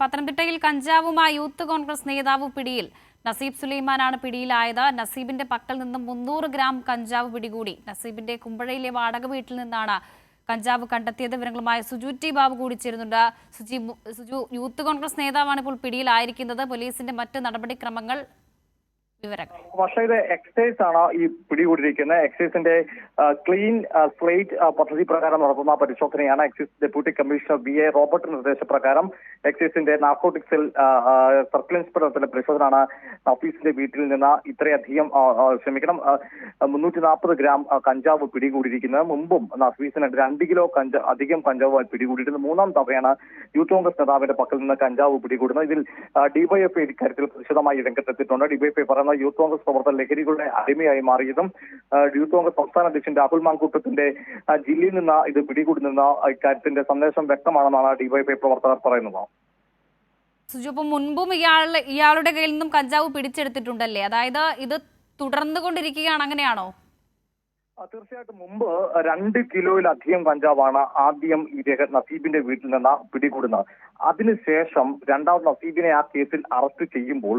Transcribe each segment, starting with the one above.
പത്തനംതിട്ടയിൽ കഞ്ചാവുമായി യൂത്ത് കോൺഗ്രസ് നേതാവ് പിടിയിൽ. നസീബ് സുലൈമാനാണ് പിടിയിലായത്. നസീബിന്റെ പക്കൽ നിന്നും മുന്നൂറ് ഗ്രാം കഞ്ചാവ് പിടികൂടി. നസീബിന്റെ കുമ്പഴയിലെ വാടക വീട്ടിൽ നിന്നാണ് കഞ്ചാവ് കണ്ടെത്തിയത്. വിവരങ്ങളുമായി സുജു ടി ബാബു കൂടി ചേരുന്നുണ്ട് സുജി സുജു യൂത്ത് കോൺഗ്രസ് നേതാവാണ് ഇപ്പോൾ പിടിയിലായിരിക്കുന്നത്. പോലീസിന്റെ മറ്റ് നടപടിക്രമങ്ങൾ വിവരങ്ങൾ. പക്ഷേ ഇത് എക്സൈസ് ആണ് ഈ പിടികൂടിയിരിക്കുന്നത്? എക്സൈസിന്റെ ക്ലീൻ സ്ലേറ്റ് പദ്ധതി പ്രകാരം നടത്തുന്ന പരിശോധനയാണ് excise deputy commissioner B A Robert നിർദ്ദേശപ്രകാരം എക്സൈസിന്റെ നാർക്കോട്ടിക്സിൽ സർക്കിൾ ഇൻസ്പെക്ടർ പരിശോധനയാണ് ഓഫീസിന്റെ വീട്ടിൽ നിന്ന് ഇത്രയധികം ക്ഷമിക്കണം മുന്നൂറ്റി നാൽപ്പത് ഗ്രാം കഞ്ചാവ് പിടികൂടിയിരിക്കുന്നത്. മുമ്പും നഫീസിന് രണ്ട് കിലോ കഞ്ച അധികം കഞ്ചാവ് പിടികൂടിയിരുന്നത് മൂന്നാം തവണയാണ് യൂത്ത് കോൺഗ്രസ് നേതാവിന്റെ പക്കൽ നിന്ന് കഞ്ചാവ് പിടികൂടുന്നത്. ഇതിൽ ഡിവൈഎഫ്ഐ ഇക്കാര്യത്തിൽ വിശദമായി രംഗത്തെത്തിയിട്ടുണ്ട്. ഡിവൈഎഫ്ഐ പറയുന്ന യൂത്ത് കോൺഗ്രസ് പ്രവർത്തകർ ലഹരികളുടെ അടിമയായി മാറിയതും യൂത്ത് കോൺഗ്രസ് സംസ്ഥാന അധ്യക്ഷൻ രാഹുൽ മാങ്കൂട്ടത്തിന്റെ ജില്ലയിൽ നിന്ന് ഇത് പിടികൂടുന്ന ഇക്കാര്യത്തിന്റെ സന്ദേശം വ്യക്തമാണെന്നാണ് ഡിവൈഎഫ്ഐ പ്രവർത്തകർ പറയുന്നത്. സുജു അപ്പം മുൻപും ഇയാൾ ഇയാളുടെ കയ്യിൽ നിന്നും കഞ്ചാവ് പിടിച്ചെടുത്തിട്ടുണ്ടല്ലേ? അതായത് ഇത് തുടർന്നു കൊണ്ടിരിക്കുകയാണ് അങ്ങനെയാണോ? തീർച്ചയായിട്ടും മുമ്പ് രണ്ട് കിലോയിലധികം കഞ്ചാവാണ് ആദ്യം ഈ നസീബിന്റെ വീട്ടിൽ നിന്ന് പിടികൂടുന്നത്. അതിനുശേഷം രണ്ടാമത് നസീബിനെ ആ കേസിൽ അറസ്റ്റ് ചെയ്യുമ്പോൾ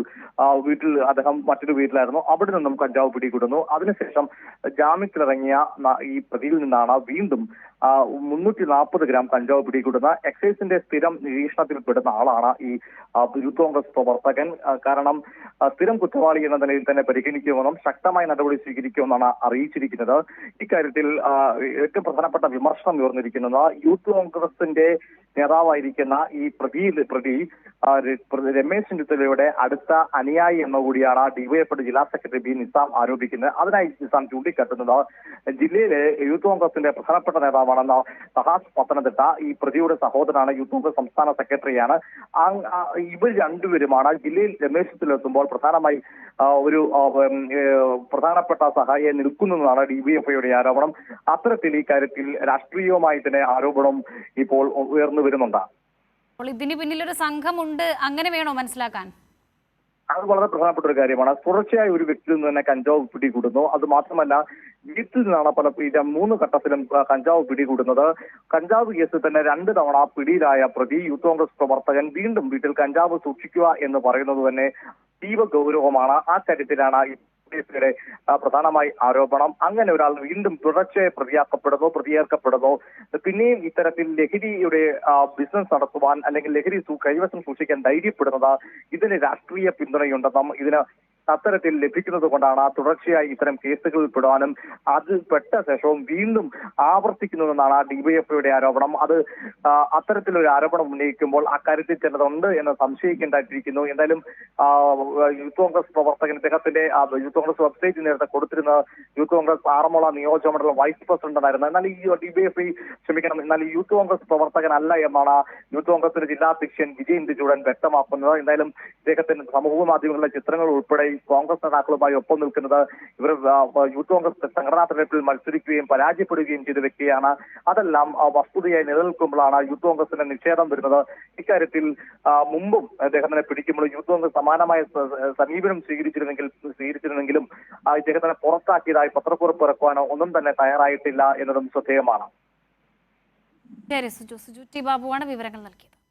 വീട്ടിൽ അദ്ദേഹം മറ്റൊരു വീട്ടിലായിരുന്നു. അവിടെ നിന്നും കഞ്ചാവ് പിടികൂടുന്നു. അതിനുശേഷം ജാമ്യത്തിലിറങ്ങിയ ഈ പ്രതിയിൽ നിന്നാണ് വീണ്ടും മുന്നൂറ്റി നാൽപ്പത് ഗ്രാം കഞ്ചാവ് പിടികൂടുന്ന എക്സൈസിന്റെ സ്ഥിരം നിരീക്ഷണത്തിൽ പെടുന്ന ആളാണ് ഈ യൂത്ത് കോൺഗ്രസ് പ്രവർത്തകൻ. കാരണം സ്ഥിരം കുറ്റവാളി എന്ന നിലയിൽ തന്നെ പരിഗണിക്കുമെന്നും ശക്തമായ നടപടി സ്വീകരിക്കുമെന്നാണ് അറിയിച്ചിരിക്കുന്നത്. ഇക്കാര്യത്തിൽ ഏറ്റവും പ്രധാനപ്പെട്ട വിമർശനം ഉയർന്നിരിക്കുന്നത് യൂത്ത് കോൺഗ്രസിന്റെ നേതാവായിരിക്കുന്ന ഈ പ്രതി പ്രതി രമേശ് ചെന്നിത്തലയുടെ അടുത്ത അനുയായി എന്ന കൂടിയാണ് ഡിവൈഎഫ്ഐ ജില്ലാ സെക്രട്ടറി ബി നിസാം ആരോപിക്കുന്നത്. അതിനായി നിസാം ചൂണ്ടിക്കാട്ടുന്നത് ജില്ലയിലെ യൂത്ത് കോൺഗ്രസിന്റെ പ്രധാനപ്പെട്ട നേതാവാണെന്ന സഹാസ് പത്തനംതിട്ട ഈ പ്രതിയുടെ സഹോദരനാണ് യൂത്ത് കോൺഗ്രസ് സംസ്ഥാന സെക്രട്ടറിയാണ്. ഇവർ രണ്ടുപേരുമാണ് ജില്ലയിൽ രമേശ് ചെന്നിത്തലെത്തുമ്പോൾ പ്രധാനമായി ഒരു പ്രധാനപ്പെട്ട സഹായിയെ നിൽക്കുന്നതാണ് ഡിവൈഎഫ്ഐയുടെ ആരോപണം. അത്തരത്തിൽ ഈ കാര്യത്തിൽ രാഷ്ട്രീയവുമായി തന്നെ ആരോപണം ഇപ്പോൾ ഉയർന്നു വരുന്നുണ്ട് അപ്പോൾ ഇതിന് പിന്നിലൊരു സംഘമുണ്ട്. അങ്ങനെ വേണോ മനസ്സിലാക്കാൻ? അത് വളരെ പ്രധാനപ്പെട്ട ഒരു കാര്യമാണ്. തുടർച്ചയായി ഒരു വ്യക്തിയിൽ നിന്ന് തന്നെ കഞ്ചാവ് പിടികൂടുന്നു. അത് മാത്രമല്ല വീട്ടിൽ നിന്നാണ് പല ഇത് മൂന്ന് ഘട്ടത്തിലും കഞ്ചാവ് പിടികൂടുന്നത്. കഞ്ചാവ് കേസിൽ തന്നെ രണ്ട് തവണ പിടിയിലായ പ്രതി യൂത്ത് കോൺഗ്രസ് പ്രവർത്തകൻ വീണ്ടും വീട്ടിൽ കഞ്ചാവ് സൂക്ഷിക്കുക എന്ന് പറയുന്നത് തന്നെ അതീവ ഗൗരവമാണ് ആ കാര്യത്തിലാണ് യുടെ പ്രധാനമായി ആരോപണം. അങ്ങനെ ഒരാൾ വീണ്ടും തുടർച്ചയായി പ്രതിയാക്കപ്പെടുന്നു പ്രതിയേർക്കപ്പെടുന്നു. പിന്നെയും ഇത്തരത്തിൽ ലഹരിയുടെ ബിസിനസ് നടത്തുവാൻ അല്ലെങ്കിൽ ലഹരി കൈവശം സൂക്ഷിക്കാൻ ധൈര്യപ്പെടുന്നത് ഇതിന് രാഷ്ട്രീയ പിന്തുണയുണ്ടെന്നും ഇതിന് അത്തരത്തിൽ ലഭിക്കുന്നത് കൊണ്ടാണ് തുടർച്ചയായി ഇത്തരം കേസുകളിൽ പെടാനും അത് പെട്ട ശേഷവും വീണ്ടും ആവർത്തിക്കുന്നതെന്നാണ് ആ ഡിവൈഎഫ്ഐയുടെ ആരോപണം. അത് അത്തരത്തിലൊരു ആരോപണം ഉന്നയിക്കുമ്പോൾ അക്കാര്യത്തിൽ ചിലതുണ്ട് എന്ന് സംശയിക്കേണ്ടായിട്ടിരിക്കുന്നു എന്തായാലും യൂത്ത് കോൺഗ്രസ് പ്രവർത്തകൻ ഇദ്ദേഹത്തിന്റെ യൂത്ത് കോൺഗ്രസ് വെബ്സൈറ്റിൽ നേരത്തെ കൊടുത്തിരുന്ന യൂത്ത് കോൺഗ്രസ് ആറന്മുള നിയോജക മണ്ഡലം വൈസ് പ്രസിഡന്റ് ആയിരുന്നു എന്നാൽ ഈ ഡിവൈഎഫ്ഐ ക്ഷമിക്കണം എന്നാൽ യൂത്ത് കോൺഗ്രസ് പ്രവർത്തകനല്ല എന്നാണ് യൂത്ത് കോൺഗ്രസിന്റെ ജില്ലാ അധ്യക്ഷൻ വിജയ് ഇന്ദുചൂടൻ വ്യക്തമാക്കുന്നത്. എന്തായാലും ഇദ്ദേഹത്തിന്റെ സമൂഹ മാധ്യമങ്ങളിലെ ചിത്രങ്ങൾ ഉൾപ്പെടെ കോൺഗ്രസ് നേതാക്കളുമായി ഒപ്പം നിൽക്കുന്നത് ഇവർ യൂത്ത് കോൺഗ്രസ് സംഘടനാ തെരഞ്ഞെടുപ്പിൽ മത്സരിക്കുകയും പരാജയപ്പെടുകയും ചെയ്ത വ്യക്തിയാണ്. അതെല്ലാം വസ്തുതയായി നിലനിൽക്കുമ്പോഴാണ് യൂത്ത് കോൺഗ്രസിന്റെ നിഷേധം വരുന്നത്. ഇക്കാര്യത്തിൽ മുമ്പും അദ്ദേഹത്തിനെ പിടിക്കുമ്പോൾ യൂത്ത് കോൺഗ്രസ് സമാനമായ സമീപനം സ്വീകരിച്ചിരുന്നെങ്കിൽ സ്വീകരിച്ചിരുന്നെങ്കിലും ഇദ്ദേഹത്തിനെ പുറത്താക്കിയതായി പത്രക്കുറിപ്പ് ഇറക്കുവാനോ ഒന്നും തന്നെ തയ്യാറായിട്ടില്ല എന്നതും ശ്രദ്ധേയമാണ്. ശരി സുജു. സുജു ടി ബാബുവാണ് വിവരങ്ങൾ നൽകിയത്.